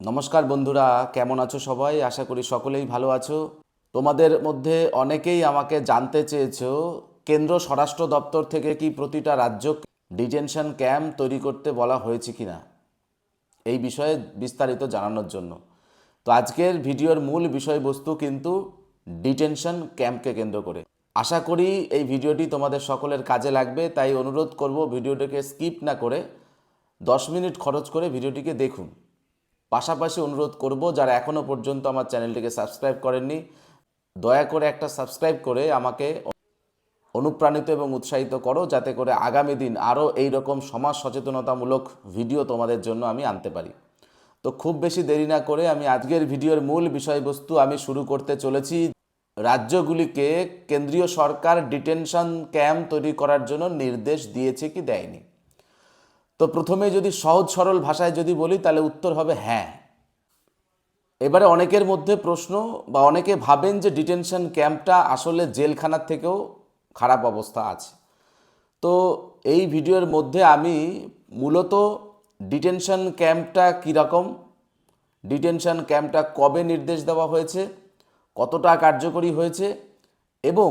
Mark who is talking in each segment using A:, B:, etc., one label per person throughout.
A: নমস্কার বন্ধুরা, কেমন আছো সবাই? আশা করি সকলেই ভালো আছো। তোমাদের মধ্যে অনেকেই আমাকে জানতে চেয়েছো, কেন্দ্র স্বরাষ্ট্র দপ্তর থেকে কি প্রতিটা রাজ্য ডিটেনশন ক্যাম্প তৈরি করতে বলা হয়েছে কিনা? এই বিষয়ে বিস্তারিত জানানোর জন্য। তো আজকের ভিডিওর মূল বিষয়বস্তু কিন্তু ডিটেনশন ক্যাম্পকে কেন্দ্র করে। আশা করি এই ভিডিওটি তোমাদের সকলের কাজে লাগবে, তাই অনুরোধ করব ভিডিওটিকে স্কিপ না করে দশ মিনিট খরচ করে ভিডিওটিকে দেখুন। পাশাপাশি অনুরোধ করব, যারা এখনও পর্যন্ত আমার চ্যানেলটিকে সাবস্ক্রাইব করেননি, দয়া করে একটা সাবস্ক্রাইব করে আমাকে অনুপ্রাণিত এবং উৎসাহিত করো, যাতে করে আগামী দিন আরও এই রকম সমাজ সচেতনতামূলক ভিডিও তোমাদের জন্য আমি আনতে পারি। তো খুব বেশি দেরি না করে আমি আজকের ভিডিওর মূল বিষয়বস্তু আমি শুরু করতে চলেছি। রাজ্যগুলিকে কেন্দ্রীয় সরকার ডিটেনশন ক্যাম্প তৈরি করার জন্য নির্দেশ দিয়েছে কি দেয়নি? তো প্রথমে যদি সহজ সরল ভাষায় যদি বলি, তাহলে উত্তর হবে হ্যাঁ। এবারে অনেকের মধ্যে প্রশ্ন বা অনেকে ভাবেন যে ডিটেনশন ক্যাম্পটা আসলে জেলখানার থেকেও খারাপ অবস্থা আছে। তো এই ভিডিওর মধ্যে আমি মূলত ডিটেনশন ক্যাম্পটা কীরকম, ডিটেনশন ক্যাম্পটা কবে নির্দেশ দেওয়া হয়েছে, কতটা কার্যকরী হয়েছে এবং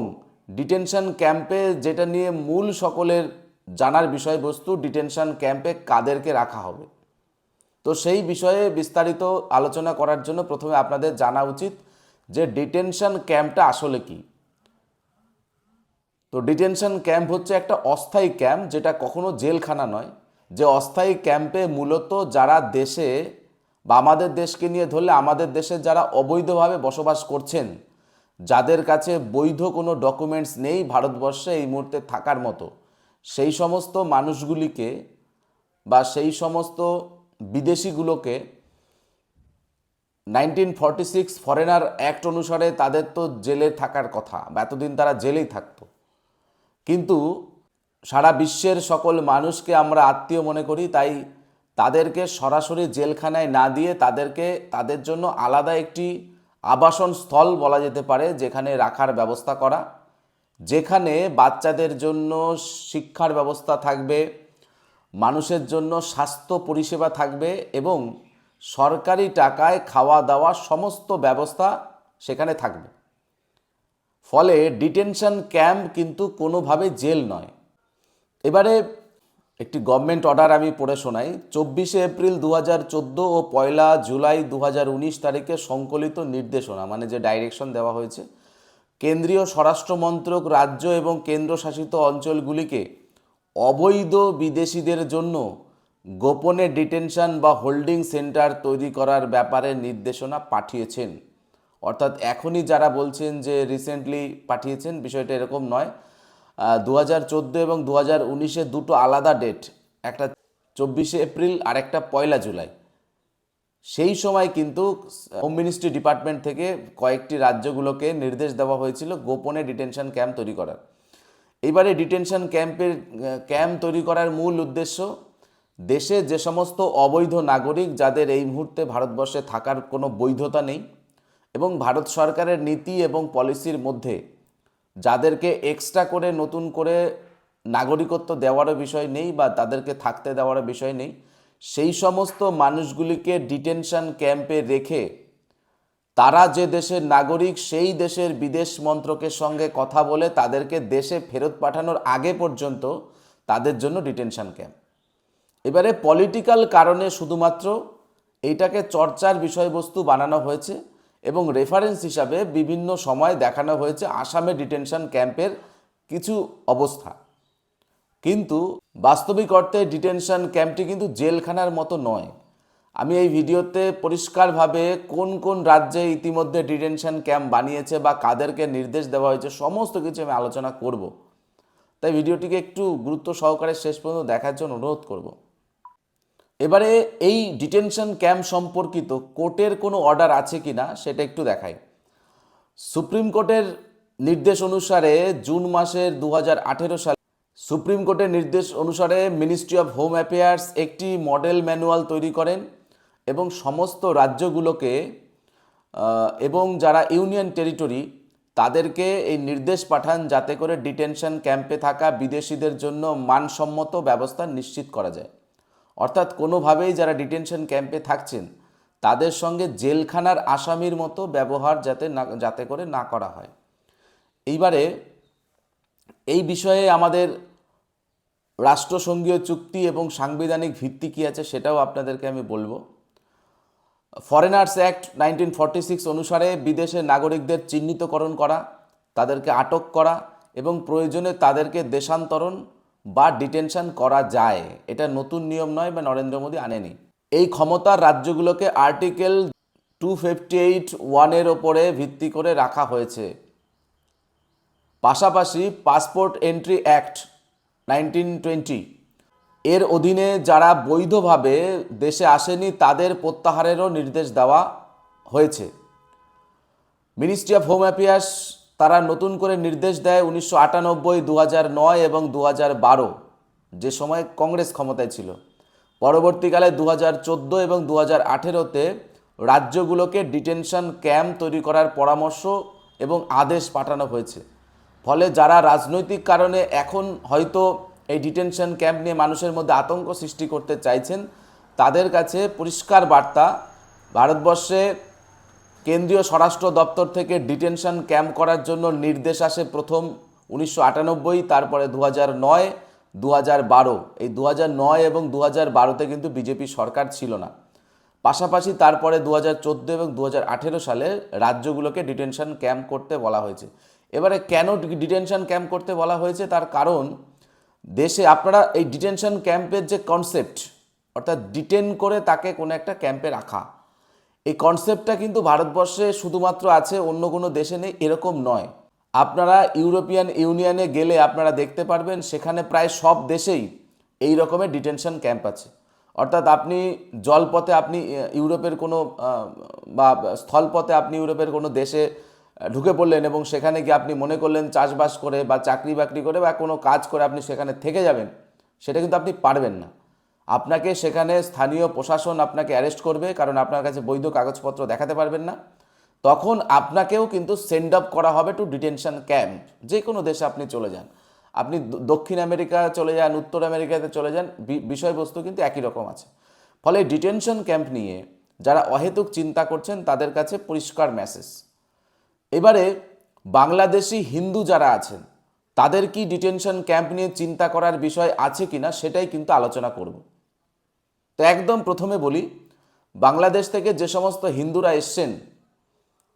A: ডিটেনশন ক্যাম্পে যেটা নিয়ে মূল সকলের জানার বিষয়বস্তু ডিটেনশন ক্যাম্পে কাদেরকে রাখা হবে। তো সেই বিষয়ে বিস্তারিত আলোচনা করার জন্য প্রথমে আপনাদের জানা উচিত যে ডিটেনশন ক্যাম্পটা আসলে কি। তো ডিটেনশন ক্যাম্প হচ্ছে একটা অস্থায়ী ক্যাম্প যেটা কখনো জেলখানা নয়, যে অস্থায়ী ক্যাম্পে মূলত যারা দেশে বা আমাদের দেশকে নিয়ে ধরলে আমাদের দেশে যারা অবৈধভাবে বসবাস করছেন, যাদের কাছে বৈধ কোনো ডকুমেন্টস নেই ভারতবর্ষে এই মুহূর্তে থাকার মতো সেই সমস্ত মানুষগুলিকে বা সেই সমস্ত বিদেশিগুলোকে nineteen forty six foreigner act অনুসারে তাদের তো জেলে থাকার কথা বা এতদিন তারা জেলেই থাকতো। কিন্তু সারা বিশ্বের সকল মানুষকে আমরা আত্মীয় মনে করি, তাই তাদেরকে সরাসরি জেলখানায় না দিয়ে তাদেরকে, তাদের জন্য আলাদা একটি আবাসন স্থল বলা যেতে পারে, যেখানে রাখার ব্যবস্থা করা। যেখানে বাচ্চাদের জন্য শিক্ষার ব্যবস্থা থাকবে, মানুষের জন্য স্বাস্থ্য পরিষেবা থাকবে এবং সরকারি টাকায় খাওয়া দাওয়া সমস্ত ব্যবস্থা সেখানে থাকবে। ফলে ডিটেনশন ক্যাম্প কিন্তু কোনোভাবে জেল নয়। এবারে একটি গভর্নমেন্ট অর্ডার আমি পড়ে শোনাই। চব্বিশে এপ্রিল দু হাজার চোদ্দ ও পয়লা জুলাই দু হাজার উনিশ তারিখে সংকলিত নির্দেশনা মানে যে ডাইরেকশন দেওয়া হয়েছে কেন্দ্রীয় স্বরাষ্ট্র মন্ত্রক রাজ্য এবং কেন্দ্রশাসিত অঞ্চলগুলিকে অবৈধ বিদেশিদের জন্য গোপনে ডিটেনশন বা হোল্ডিং সেন্টার তৈরি করার ব্যাপারে নির্দেশনা পাঠিয়েছেন। অর্থাৎ এখনই যারা বলছেন যে রিসেন্টলি পাঠিয়েছেন, বিষয়টা এরকম নয়। দু হাজার চোদ্দ এবং দু হাজার উনিশে দুটো আলাদা ডেট, একটা চব্বিশে এপ্রিল আর একটা পয়লা জুলাই। সেই সময় কিন্তু হোম মিনিস্ট্রি ডিপার্টমেন্ট থেকে কয়েকটি রাজ্যগুলোকে নির্দেশ দেওয়া হয়েছিল গোপনে ডিটেনশন ক্যাম্প তৈরি করার। এবারে ডিটেনশন ক্যাম্পের ক্যাম্প তৈরি করার মূল উদ্দেশ্য, দেশে যে সমস্ত অবৈধ নাগরিক যাদের এই মুহূর্তে ভারতবর্ষে থাকার কোনো বৈধতা নেই এবং ভারত সরকারের নীতি এবং পলিসির মধ্যে যাদেরকে এক্সট্রা করে নতুন করে নাগরিকত্ব দেওয়ারও বিষয় নেই বা তাদেরকে থাকতে দেওয়ারও বিষয় নেই সেই সমস্ত মানুষগুলিকে ডিটেনশন ক্যাম্পে রেখে তারা যে দেশের নাগরিক, সেই দেশের বিদেশ মন্ত্রকের সঙ্গে কথা বলে তাদেরকে দেশে ফেরত পাঠানোর আগে পর্যন্ত তাদের জন্য ডিটেনশন ক্যাম্প। এবারে পলিটিক্যাল কারণে শুধুমাত্র এইটাকে চর্চার বিষয়বস্তু বানানো হয়েছে এবং রেফারেন্স হিসাবে বিভিন্ন সময় দেখানো হয়েছে আসামে ডিটেনশন ক্যাম্পের কিছু অবস্থা। কিন্তু বাস্তবিক অর্থে ডিটেনশন ক্যাম্পটি কিন্তু জেলখানার মতো নয়। আমি এই ভিডিওতে পরিষ্কারভাবে কোন কোন রাজ্যে ইতিমধ্যে ডিটেনশন ক্যাম্প বানিয়েছে বা কাদেরকে নির্দেশ দেওয়া হয়েছে সমস্ত কিছু আমি আলোচনা করব। তাই ভিডিওটিকে একটু গুরুত্ব সহকারে শেষ পর্যন্ত দেখার জন্য অনুরোধ করব। এবারে এই ডিটেনশন ক্যাম্প সম্পর্কিত কোর্টের কোনো অর্ডার আছে কি না সেটা একটু দেখাই। সুপ্রিম কোর্টের নির্দেশ অনুসারে জুন মাসের দু সালে সুপ্রিম কোর্টের নির্দেশ অনুসারে মিনিস্ট্রি অফ হোম অ্যাফেয়ার্স একটি মডেল ম্যানুয়াল তৈরি করেন এবং সমস্ত রাজ্যগুলোকে এবং যারা ইউনিয়ন টেরিটরি, তাদেরকে এই নির্দেশ পাঠান যাতে করে ডিটেনশন ক্যাম্পে থাকা বিদেশিদের জন্য মানসম্মত ব্যবস্থা নিশ্চিত করা যায়। অর্থাৎ কোনোভাবেই যারা ডিটেনশন ক্যাম্পে থাকছেন, তাদের সঙ্গে জেলখানার আসামির মতো ব্যবহার যাতে না, যাতে করে না করা হয়। এইবারে এই বিষয়ে আমাদের রাষ্ট্রসংঘীয় চুক্তি এবং সাংবিধানিক ভিত্তি কী আছে সেটাও আপনাদেরকে আমি বলব। Foreigners act nineteen forty six অনুসারে বিদেশের নাগরিকদের চিহ্নিতকরণ করা, তাদেরকে আটক করা এবং প্রয়োজনে তাদেরকে দেশান্তরণ বা ডিটেনশন করা যায়। এটা নতুন নিয়ম নয় বা নরেন্দ্র মোদী আনেনি। এই ক্ষমতা রাজ্যগুলোকে আর্টিকেল টু ফিফটি এইট ওয়ানের ওপরে ভিত্তি করে রাখা হয়েছে। পাশাপাশি passport entry act nineteen twenty. এর অধীনে যারা বৈধভাবে দেশে আসেনি, তাদের প্রত্যাহারেরও নির্দেশ দেওয়া হয়েছে। মিনিস্ট্রি অফ হোম অ্যাফেয়ার্স তারা নতুন করে নির্দেশ দেয় উনিশশো আটানব্বই দু নয় এবং দু বারো, যে সময় কংগ্রেস ক্ষমতায় ছিল। পরবর্তীকালে দু হাজার চোদ্দ এবং দু হাজার আঠেরোতে রাজ্যগুলোকে ডিটেনশন ক্যাম্প তৈরি করার পরামর্শ এবং আদেশ পাঠানো হয়েছে। ফলে যারা রাজনৈতিক কারণে এখন হয়তো এই ডিটেনশন ক্যাম্প নিয়ে মানুষের মধ্যে আতঙ্ক সৃষ্টি করতে চাইছেন, তাদের কাছে পরিষ্কার বার্তা, ভারতবর্ষে কেন্দ্রীয় স্বরাষ্ট্র দপ্তর থেকে ডিটেনশন ক্যাম্প করার জন্য নির্দেশ আসে প্রথম উনিশশো আটানব্বই, তারপরে দু হাজার নয় দু এই দু নয় এবং দু হাজার বারোতে কিন্তু বিজেপি সরকার ছিল না। পাশাপাশি তারপরে দু হাজার চোদ্দ এবং দু হাজার আঠেরো সালে রাজ্যগুলোকে ডিটেনশন ক্যাম্প করতে বলা হয়েছে। এবারে কেন ডিটেনশন ক্যাম্প করতে বলা হয়েছে? তার কারণ, দেশে আপনারা এই ডিটেনশন ক্যাম্পের যে কনসেপ্ট অর্থাৎ ডিটেন করে তাকে কোনো একটা ক্যাম্পে রাখা, এই কনসেপ্টটা কিন্তু ভারতবর্ষে শুধুমাত্র আছে, অন্য কোনো দেশে নেই, এরকম নয়। আপনারা ইউরোপিয়ান ইউনিয়নে গেলে আপনারা দেখতে পারবেন, সেখানে প্রায় সব দেশেই এই রকমের ডিটেনশন ক্যাম্প আছে। অর্থাৎ আপনি জলপথে আপনি ইউরোপের কোনো বা স্থলপথে আপনি ইউরোপের কোনো দেশে ঢুকে পড়লেন এবং সেখানে গিয়ে আপনি মনে করলেন চাষবাস করে বা চাকরি বাকরি করে বা কোনো কাজ করে আপনি সেখানে থেকে যাবেন, সেটা কিন্তু আপনি পারবেন না। আপনাকে সেখানে স্থানীয় প্রশাসন আপনাকে অ্যারেস্ট করবে কারণ আপনার কাছে বৈধ কাগজপত্র দেখাতে পারবেন না। তখন আপনাকেও কিন্তু সেন্ড আপ করা হবে টু ডিটেনশন ক্যাম্প যে কোনো দেশে আপনি চলে যান। আপনি দক্ষিণ আমেরিকা চলে যান, উত্তর আমেরিকাতে চলে যান বিষয়বস্তু কিন্তু একই রকম আছে। ফলে ডিটেনশন ক্যাম্প নিয়ে যারা অহেতুক চিন্তা করছেন তাদের কাছে পরিষ্কার মেসেজ এবারে বাংলাদেশি হিন্দু যারা আছেন, তাদের কি ডিটেনশন ক্যাম্প নিয়ে চিন্তা করার বিষয় আছে কিনা সেটাই কিন্তু আলোচনা করব। তো একদম প্রথমে বলি, বাংলাদেশ থেকে যে সমস্ত হিন্দুরা এসছেন,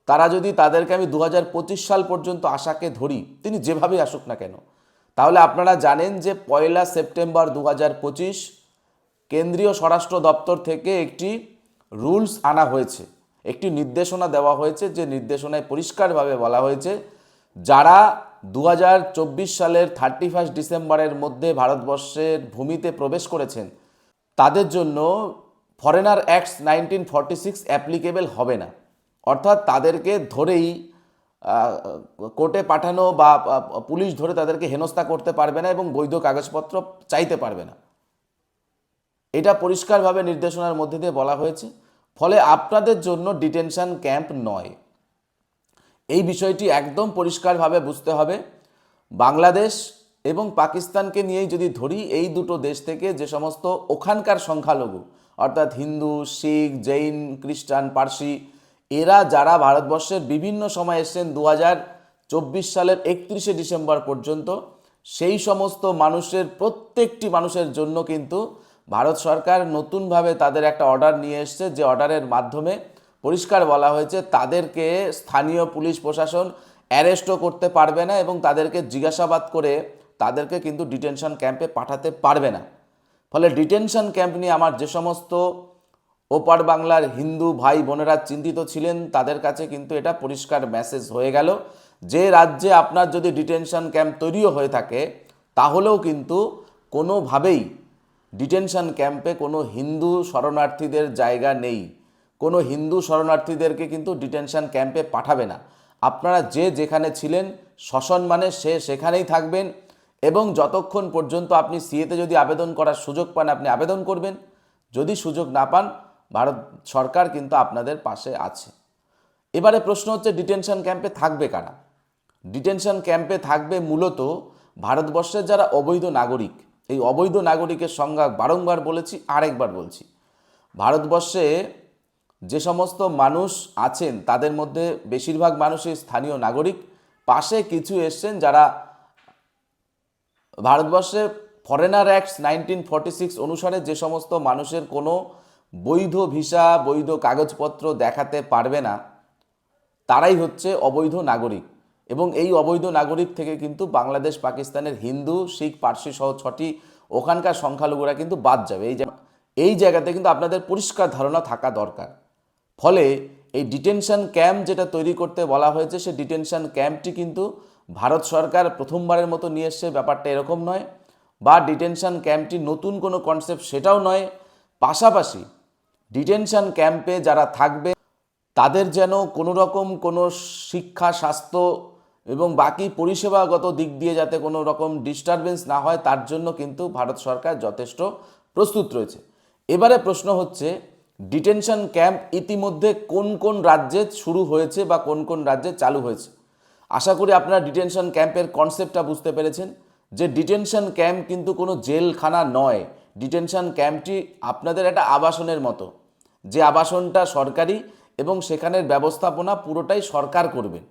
A: তারা যদি তাদেরকে আমি দু হাজার পঁচিশ সাল পর্যন্ত আশাকে ধরি, তিনি যেভাবেই আসুক না কেন, তাহলে আপনারা জানেন যে পয়লা সেপ্টেম্বর দু হাজার পঁচিশ কেন্দ্রীয় স্বরাষ্ট্র দপ্তর থেকে একটি রুলস আনা হয়েছে। একটি নির্দেশনা দেওয়া হয়েছে, যে নির্দেশনায় পরিষ্কারভাবে বলা হয়েছে, যারা দু হাজার চব্বিশ সালের থার্টি ফার্স্ট ডিসেম্বরের মধ্যে ভারতবর্ষের ভূমিতে প্রবেশ করেছেন, তাদের জন্য foreigner acts nineteen forty six applicable হবে না। অর্থাৎ তাদেরকে ধরেই কোর্টে পাঠানো বা, পুলিশ ধরে তাদেরকে হেনস্থা করতে পারবে না এবং বৈধ কাগজপত্র চাইতে পারবে না। এটা পরিষ্কারভাবে নির্দেশনার মধ্যে দিয়ে বলা হয়েছে। ফলে আপনাদের জন্য ডিটেনশন ক্যাম্প নয়। এই বিষয়টি একদম পরিষ্কারভাবে বুঝতে হবে। বাংলাদেশ এবং পাকিস্তানকে নিয়েই যদি ধরি, এই দুটো দেশ থেকে যে সমস্ত ওখানকার সংখ্যালঘু, অর্থাৎ হিন্দু, শিখ, জৈন, খ্রিস্টান, পার্সি, এরা যারা ভারতবর্ষের বিভিন্ন সময় এসছেন দু সালের একত্রিশে ডিসেম্বর পর্যন্ত, সেই সমস্ত মানুষের, প্রত্যেকটি মানুষের জন্য কিন্তু ভারত সরকার নতুনভাবে তাদের একটা অর্ডার নিয়ে এসছে। যে অর্ডারের মাধ্যমে পরিষ্কার বলা হয়েছে, তাদেরকে স্থানীয় পুলিশ প্রশাসন অ্যারেস্টও করতে পারবে না এবং তাদেরকে জিজ্ঞাসাবাদ করে তাদেরকে কিন্তু ডিটেনশন ক্যাম্পে পাঠাতে পারবে না। ফলে ডিটেনশন ক্যাম্প নিয়ে আমার যে সমস্ত ওপার বাংলার হিন্দু ভাই বোনেরা চিন্তিত ছিলেন, তাদের কাছে কিন্তু এটা পরিষ্কার মেসেজ হয়ে গেল। যে রাজ্যে আপনার যদি ডিটেনশন ক্যাম্প তৈরিও হয়ে থাকে, তাহলেও কিন্তু কোনোভাবেই ডিটেনশন ক্যাম্পে কোনো হিন্দু শরণার্থীদের জায়গা নেই। কোনো হিন্দু শরণার্থীদেরকে কিন্তু ডিটেনশন ক্যাম্পে পাঠাবে না। আপনারা যে যেখানে ছিলেন সসম্মানে সে সেখানেই থাকবেন এবং যতক্ষণ পর্যন্ত আপনি সিএতে যদি আবেদন করার সুযোগ পান, আপনি আবেদন করবেন। যদি সুযোগ না পান, ভারত সরকার কিন্তু আপনাদের পাশে আছে। এবারে প্রশ্ন হচ্ছে, ডিটেনশন ক্যাম্পে থাকবে কারা? ডিটেনশন ক্যাম্পে থাকবে মূলত ভারতবর্ষের যারা অবৈধ নাগরিক। এই অবৈধ নাগরিকের সংজ্ঞা বারংবার বলেছি, আরেকবার বলছি। ভারতবর্ষে যে সমস্ত মানুষ আছেন, তাদের মধ্যে বেশিরভাগ মানুষই স্থানীয় নাগরিক। পাশে কিছু এসছেন যারা ভারতবর্ষে foreigner acts nineteen forty six অনুসারে যে সমস্ত মানুষের কোনো বৈধ ভিসা, বৈধ কাগজপত্র দেখাতে পারবে না, তারাই হচ্ছে অবৈধ নাগরিক। এবং এই অবৈধ নাগরিক থেকে কিন্তু বাংলাদেশ, পাকিস্তানের হিন্দু, শিখ, পার্সি সহ ছটি ওখানকার সংখ্যালঘুরা কিন্তু বাদ যাবে। এই এই জায়গাতে কিন্তু আপনাদের পরিষ্কার ধারণা থাকা দরকার। ফলে এই ডিটেনশন ক্যাম্প যেটা তৈরি করতে বলা হয়েছে, সেই ডিটেনশন ক্যাম্পটি কিন্তু ভারত সরকার প্রথমবারের মতো নিয়ে এসছে। ব্যাপারটা এরকম নয় বা ডিটেনশন ক্যাম্পটি নতুন কোনো কনসেপ্ট সেটাও নয়। পাশাপাশি ডিটেনশন ক্যাম্পে যারা থাকবে, তাদের যেন কোনো রকম কোনো শিক্ষা, স্বাস্থ্য এবং বাকি পরিষেবাগত দিক দিয়ে যাতে কোনো রকম ডিস্টারবেন্স না হয়, তার জন্য কিন্তু ভারত সরকার যথেষ্ট প্রস্তুত রয়েছে। এবারে প্রশ্ন হচ্ছে ডিটেনশন ক্যাম্প ইতিমধ্যে কোন কোন রাজ্যে শুরু হয়েছে বা কোন কোন রাজ্যে চালু হয়েছে? আশা করি আপনারা ডিটেনশন ক্যাম্পের কনসেপ্টটা বুঝতে পেরেছেন, যে ডিটেনশন ক্যাম্প কিন্তু কোনো জেলখানা নয়। ডিটেনশন ক্যাম্পটি আপনাদের একটা আবাসনের মতো, যে আবাসনটা সরকারি এবং সেখানের ব্যবস্থাপনা পুরোটাই সরকার করবেন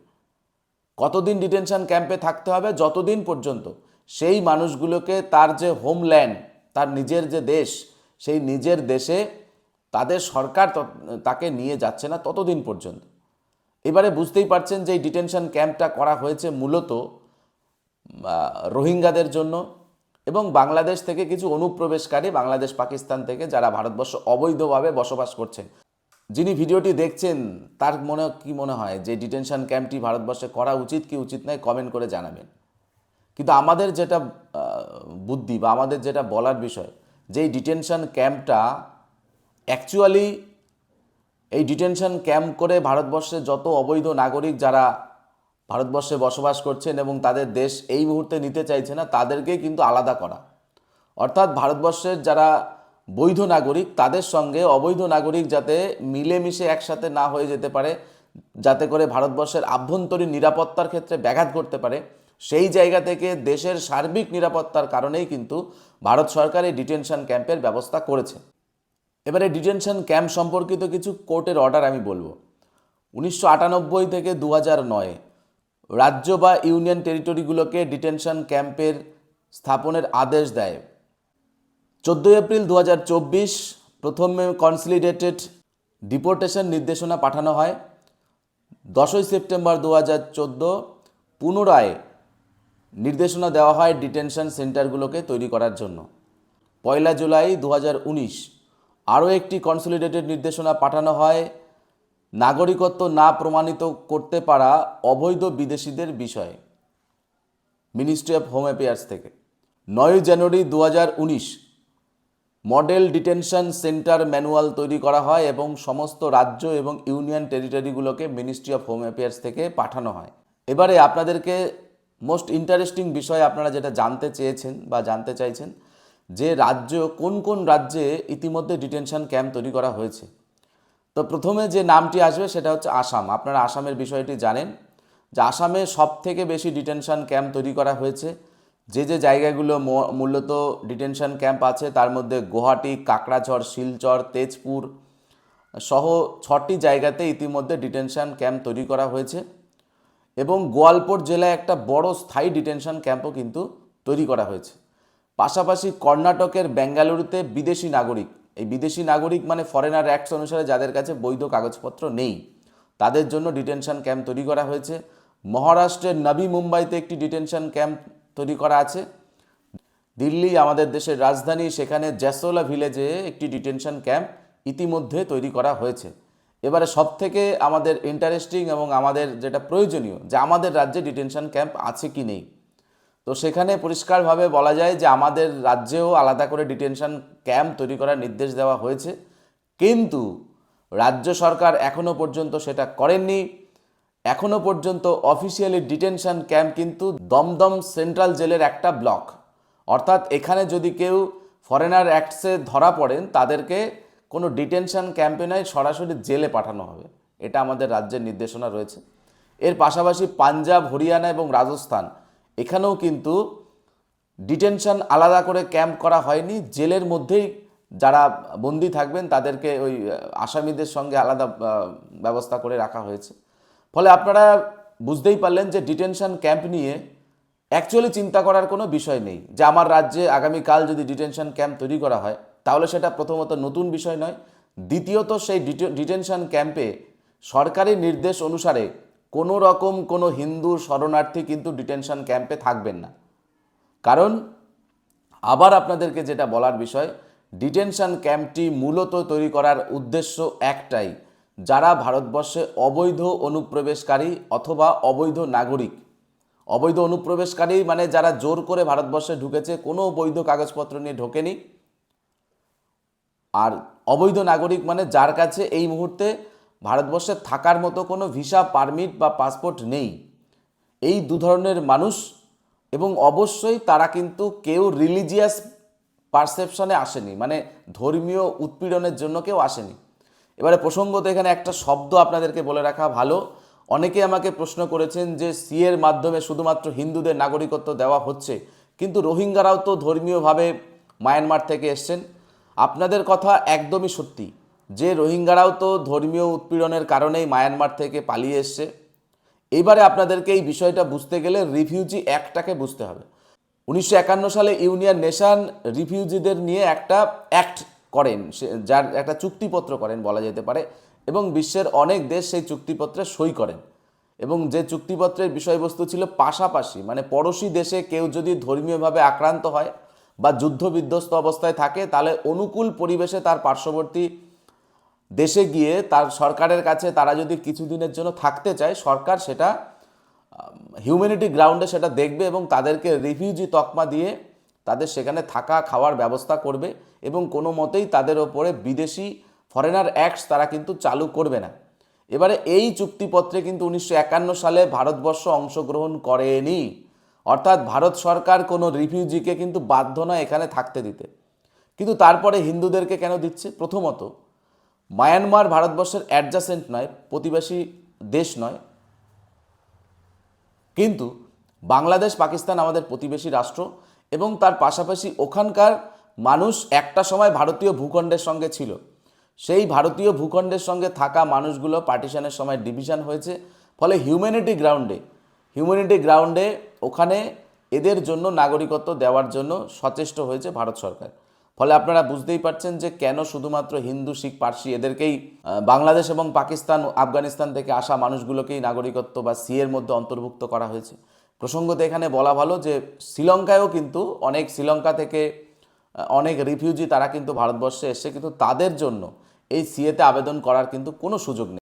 A: কতদিন ডিটেনশন ক্যাম্পে থাকতে হবে, যতদিন পর্যন্ত সেই মানুষগুলোকে তার যে হোমল্যান্ড, তার নিজের যে দেশ, সেই নিজের দেশে তাদের সরকার তাকে নিয়ে যাচ্ছে না ততদিন পর্যন্ত। এবারে বুঝতেই পারছেন যে এই ডিটেনশন ক্যাম্পটা করা হয়েছে মূলত রোহিঙ্গাদের জন্য এবং বাংলাদেশ থেকে কিছু অনুপ্রবেশকারী বাংলাদেশ পাকিস্তান থেকে যারা ভারতবর্ষ অবৈধভাবে বসবাস করছেন যিনি ভিডিওটি দেখছেন, তার মনে কি মনে হয় যে ডিটেনশন ক্যাম্পটি ভারতবর্ষে করা উচিত কি উচিত নয়, কমেন্ট করে জানাবেন। কিন্তু আমাদের যেটা বুদ্ধি বা আমাদের যেটা বলার বিষয় যে এই ডিটেনশন ক্যাম্পটা অ্যাকচুয়ালি এই ডিটেনশন ক্যাম্প করে ভারতবর্ষে যত অবৈধ নাগরিক যারা ভারতবর্ষে বসবাস করছেন এবং তাদের দেশ এই মুহূর্তে নিতে চাইছে না তাদেরকে কিন্তু আলাদা করা। অর্থাৎ ভারতবর্ষের যারা বৈধ নাগরিক, তাদের সঙ্গে অবৈধ নাগরিক যাতে মিলেমিশে একসাথে না হয়ে যেতে পারে, যাতে করে ভারতবর্ষের আভ্যন্তরীণ নিরাপত্তার ক্ষেত্রে ব্যাঘাত করতে পারে, সেই জায়গা থেকে দেশের সার্বিক নিরাপত্তার কারণেই কিন্তু ভারত সরকার এই ডিটেনশন ক্যাম্পের ব্যবস্থা করেছে। এবারে ডিটেনশন ক্যাম্প সম্পর্কিত কিছু কোর্টের অর্ডার আমি বলব। উনিশশো আটানব্বই থেকে দু নয়, রাজ্য বা ইউনিয়ন টেরিটরিগুলোকে ডিটেনশন ক্যাম্পের স্থাপনের আদেশ দেয় চোদ্দোই এপ্রিল দু হাজার চব্বিশ প্রথমে কনসলিডেটেড ডিপোর্টেশন নির্দেশনা পাঠানো হয়। দশই সেপ্টেম্বর দু হাজার চোদ্দ পুনরায় নির্দেশনা দেওয়া হয় ডিটেনশন সেন্টারগুলোকে তৈরি করার জন্য। পয়লা জুলাই দু হাজার উনিশ আরও একটি কনসলিডেটেড নির্দেশনা পাঠানো হয় নাগরিকত্ব না প্রমাণিত করতে পারা অবৈধ বিদেশিদের বিষয়ে। মিনিস্ট্রি অফ হোম অ্যাফেয়ার্স থেকে। নয় জানুয়ারি দু হাজার উনিশ মডেল ডিটেনশন সেন্টার ম্যানুয়াল তৈরি করা হয় এবং সমস্ত রাজ্য এবং ইউনিয়ন টেরিটরিগুলোকে মিনিস্ট্রি অফ হোম অ্যাফেয়ার্স থেকে পাঠানো হয়। এবারে আপনাদেরকে মোস্ট ইন্টারেস্টিং বিষয় আপনারা যেটা জানতে চেয়েছেন বা জানতে চাইছেন, যে রাজ্য, কোন কোন রাজ্যে ইতিমধ্যে ডিটেনশন ক্যাম্প তৈরি করা হয়েছে। তো প্রথমে যে নামটি আসবে সেটা হচ্ছে আসাম। আপনারা আসামের বিষয়টি জানেন যে আসামে সব থেকে বেশি ডিটেনশন ক্যাম্প তৈরি করা হয়েছে। যে যে জায়গাগুলো মূলত ডিটেনশন ক্যাম্প আছে, তার মধ্যে গুয়াহাটি, কাকড়াঝড়, শিলচর, তেজপুর সহ ছটি জায়গাতে ইতিমধ্যে ডিটেনশন ক্যাম্প তৈরি করা হয়েছে এবং গোয়ালপুর জেলায় একটা বড় স্থায়ী ডিটেনশন ক্যাম্পও কিন্তু তৈরি করা হয়েছে। পাশাপাশি কর্ণাটকের বেঙ্গালুরুতে বিদেশি নাগরিক, এই বিদেশি নাগরিক মানে ফরেনার অ্যাক্টস অনুসারে যাদের কাছে বৈধ কাগজপত্র নেই, তাদের জন্য ডিটেনশন ক্যাম্প তৈরি করা হয়েছে। মহারাষ্ট্রের নবী মুম্বাইতে একটি ডিটেনশন ক্যাম্প তৈরি করা আছে। দিল্লি, আমাদের দেশের রাজধানী, সেখানে জ্যাসোলা ভিলেজে একটি ডিটেনশন ক্যাম্প ইতিমধ্যে তৈরি করা হয়েছে। এবারে সব থেকে আমাদের ইন্টারেস্টিং এবং আমাদের যেটা প্রয়োজনীয় যে আমাদের রাজ্যে ডিটেনশন ক্যাম্প আছে কি নেই। তো সেখানে পরিষ্কারভাবে বলা যায় যে আমাদের রাজ্যেও আলাদা করে ডিটেনশন ক্যাম্প তৈরি করার নির্দেশ দেওয়া হয়েছে। কিন্তু রাজ্য সরকার এখনও পর্যন্ত সেটা করেননি। এখনও পর্যন্ত অফিসিয়ালি ডিটেনশন ক্যাম্প কিন্তু দমদম সেন্ট্রাল জেলের একটা ব্লক। অর্থাৎ এখানে যদি কেউ ফরেনার অ্যাক্টসে ধরা পড়েন, তাদেরকে কোনো ডিটেনশন ক্যাম্পে নয়, সরাসরি জেলে পাঠানো হবে। এটা আমাদের রাজ্যের নির্দেশনা রয়েছে। এর পাশাপাশি পাঞ্জাব, হরিয়ানা এবং রাজস্থান এখানেও কিন্তু ডিটেনশন আলাদা করে ক্যাম্প করা হয়নি। জেলের মধ্যেই যারা বন্দি থাকবেন, তাদেরকে ওই আসামিদের সঙ্গে আলাদা ব্যবস্থা করে রাখা হয়েছে। ফলে আপনারা বুঝতেই পারলেন যে ডিটেনশন ক্যাম্প নিয়ে অ্যাকচুয়ালি চিন্তা করার কোনো বিষয় নেই। যে আমার রাজ্যে আগামীকাল যদি ডিটেনশন ক্যাম্প তৈরি করা হয়, তাহলে সেটা প্রথমত নতুন বিষয় নয়। দ্বিতীয়ত সেই ডিটেনশন ক্যাম্পে সরকারি নির্দেশ অনুসারে কোনো রকম কোনো হিন্দু শরণার্থী কিন্তু ডিটেনশন ক্যাম্পে থাকবেন না। কারণ আবার আপনাদেরকে যেটা বলার বিষয়, ডিটেনশন ক্যাম্পটি মূলত তৈরি করার উদ্দেশ্য একটাই যারা ভারতবর্ষে অবৈধ অনুপ্রবেশকারী অথবা অবৈধ নাগরিক। অবৈধ অনুপ্রবেশকারী মানে যারা জোর করে ভারতবর্ষে ঢুকেছে, কোনো বৈধ কাগজপত্র নিয়ে ঢোকেনি। আর অবৈধ নাগরিক মানে যার কাছে এই মুহূর্তে ভারতবর্ষে থাকার মতো কোনো ভিসা পারমিট বা পাসপোর্ট নেই। এই দু ধরনের মানুষ এবং অবশ্যই তারা কিন্তু কেউ রিলিজিয়াস পারসেপশনে আসেনি মানে ধর্মীয় উৎপীড়নের জন্য কেউ আসেনি। এবারে প্রসঙ্গত এখানে একটা শব্দ আপনাদেরকে বলে রাখা ভালো। অনেকে আমাকে প্রশ্ন করেছেন যে সিএর মাধ্যমে শুধুমাত্র হিন্দুদের নাগরিকত্ব দেওয়া হচ্ছে, কিন্তু রোহিঙ্গারাও তো ধর্মীয়ভাবে মায়ানমার থেকে এসছেন। আপনাদের কথা একদমই সত্যি যে রোহিঙ্গারাও তো ধর্মীয় উৎপীড়নের কারণেই মায়ানমার থেকে পালিয়ে এসছে। এবারে আপনাদেরকে এই বিষয়টা বুঝতে গেলে রিফিউজি অ্যাক্টটাকে বুঝতে হবে। উনিশশো একান্ন সালে ইউনিয়ন নেশান রিফিউজিদের নিয়ে একটা অ্যাক্ট করেন, সে- যার একটা চুক্তিপত্র করেন বলা যেতে পারে, এবং বিশ্বের অনেক দেশ সেই চুক্তিপত্রে সই করেন। এবং যে চুক্তিপত্রের বিষয়বস্তু ছিল পাশাপাশি মানে পড়োশি দেশে কেউ যদি ধর্মীয়ভাবে আক্রান্ত হয় বা যুদ্ধ বিধ্বস্ত অবস্থায় থাকে, তাহলে অনুকূল পরিবেশে তার পার্শ্ববর্তী দেশে গিয়ে তার সরকারের কাছে তারা যদি কিছুদিনের জন্য থাকতে চায়, সরকার সেটা হিউম্যানিটি গ্রাউন্ডে সেটা দেখবে এবং তাদেরকে রিফিউজি তকমা দিয়ে তাদের সেখানে থাকা, খাওয়ার ব্যবস্থা করবে এবং কোনো মতেই তাদের ওপরে বিদেশি ফরেনার অ্যাক্টস তারা কিন্তু চালু করবে না। এবারে এই চুক্তিপত্রে কিন্তু উনিশশো একান্ন সালে ভারতবর্ষ অংশগ্রহণ করেনি। অর্থাৎ ভারত সরকার কোনো রিফিউজিকে কিন্তু বাধ্য নয় এখানে থাকতে দিতে। কিন্তু তারপরে হিন্দুদেরকে কেন দিচ্ছে? প্রথমত, মায়ানমার ভারতবর্ষের অ্যাডজাসেন্ট নয়, প্রতিবেশী দেশ নয়। কিন্তু বাংলাদেশ, পাকিস্তান আমাদের প্রতিবেশী রাষ্ট্র। এবং তার পাশাপাশি ওখানকার মানুষ একটা সময় ভারতীয় ভূখণ্ডের সঙ্গে ছিল। সেই ভারতীয় ভূখণ্ডের সঙ্গে থাকা মানুষগুলো পার্টিশনের সময় ডিভিশন হয়েছে। ফলে হিউম্যানিটি গ্রাউন্ডে হিউম্যানিটি গ্রাউন্ডে ওখানে এদের জন্য নাগরিকত্ব দেওয়ার জন্য সচেষ্ট হয়েছে ভারত সরকার। ফলে আপনারা বুঝতেই পারছেন যে কেন শুধুমাত্র হিন্দু, শিখ, পার্সি এদেরকেই বাংলাদেশ এবং পাকিস্তান, আফগানিস্তান থেকে আসা মানুষগুলোকেই নাগরিকত্ব বা সি এর মধ্যে অন্তর্ভুক্ত করা হয়েছে। প্রসঙ্গত এখানে বলা ভালো যে শ্রীলঙ্কায়ও কিন্তু অনেক শ্রীলঙ্কা থেকে অনেক রিফিউজি তারা কিন্তু ভারতবর্ষে এসছে কিন্তু তাদের জন্য এই সিএতে আবেদন করার কিন্তু কোনো সুযোগ নেই।